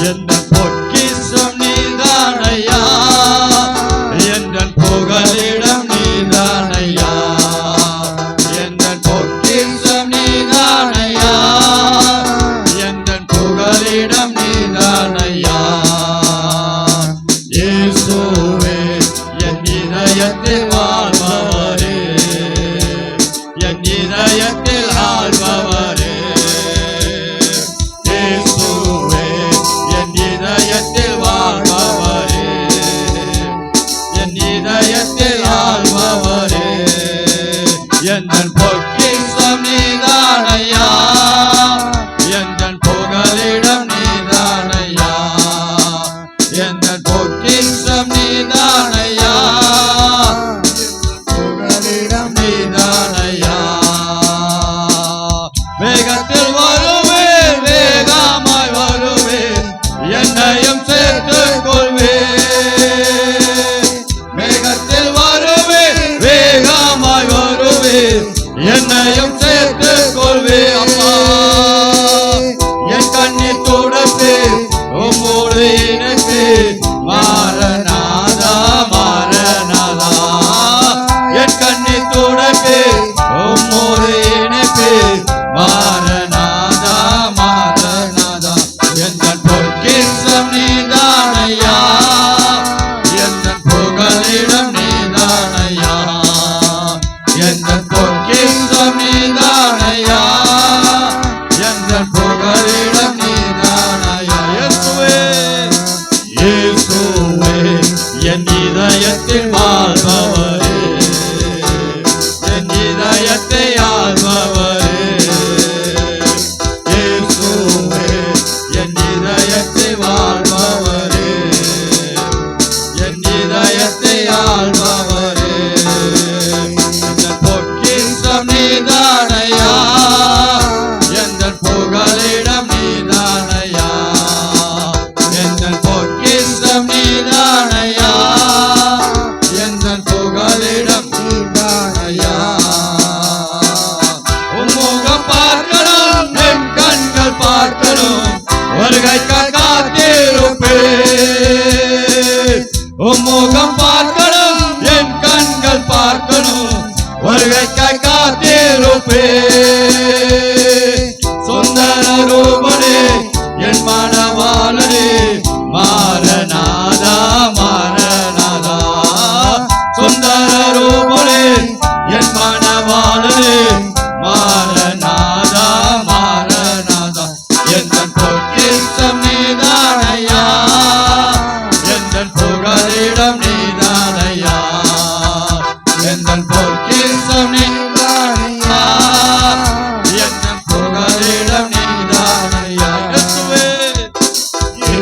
Yeah. And the forgiving. Moga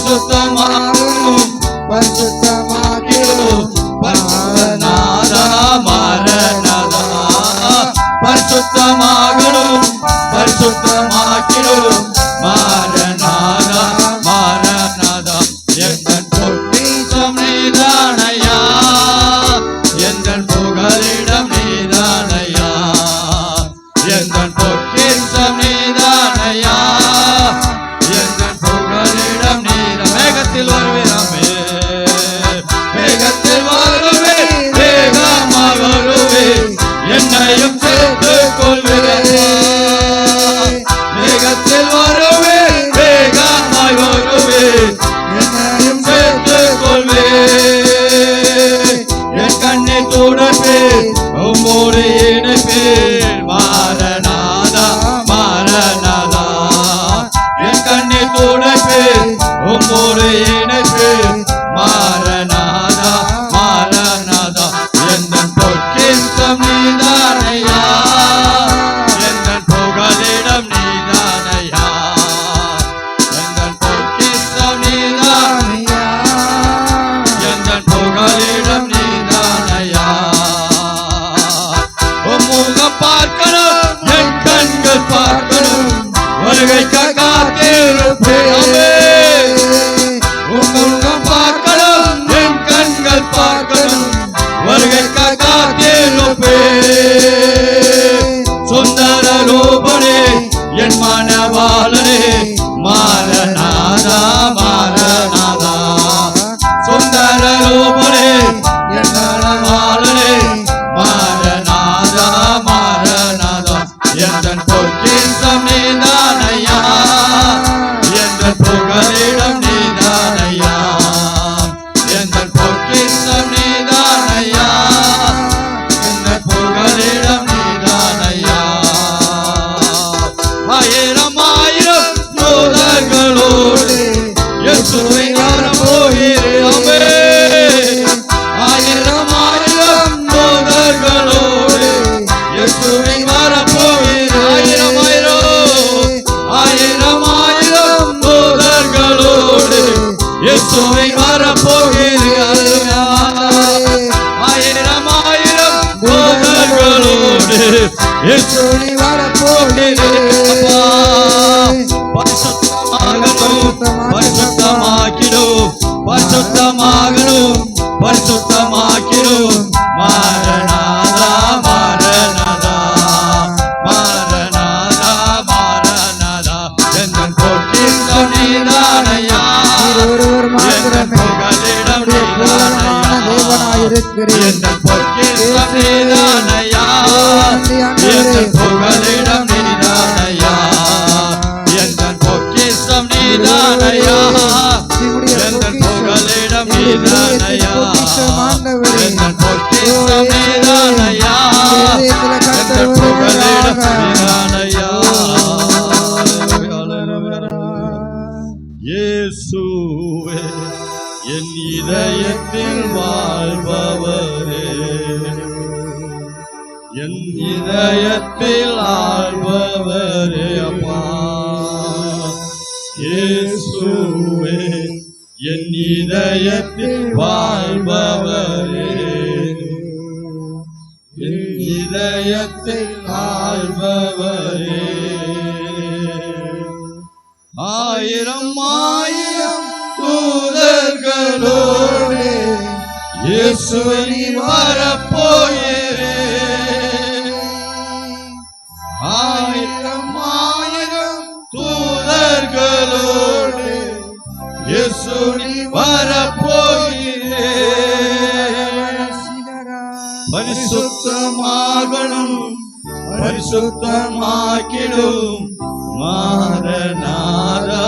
பரிசுத்தமாகணும் பரிசுத்தமாகிடும் மரணாதா மரணதா பரிசுத்தமாகணும் பரிசுத்தமாக தூதர்களோடு இயேசு பரிசுத்தமாகிடும் பரிசுத்தமாகணும் பரிசுத்தமாக்கிடும் மாறநாதா மாறநாதா மாறநாதா மாறநாதா எந்தன் பொற்கின் நீதானையா ஒருவர் எந்தன் புகலிடம் நீதானையா? எந்தன் பொற்கின் எந்தன் புகலிடம் நீதானையா? எந்தன் பொக்கிஷம் நீதானையா? புகலிடம் நீதானையா? நீதானையா புகலிடம் நீதானையா? இயேசுவே என் இதயத்தில் வாழ்பவரே. என் இதயத்தில் ஆழ்பவரே அப்பா. இயேசுவே என் இதயத்தில் வாழ்பவரே. என் இதயத்தில் ஆழ்பவரே. ஆயிரம் ஆயிரம் தூதர்களோடு இயேசுவை வரப்போகிறே இயேசுவை வரப்போகிறே. பரிசுத்தமாகணும் பரிசுத்தமாக்கிடும் மாறனாரா.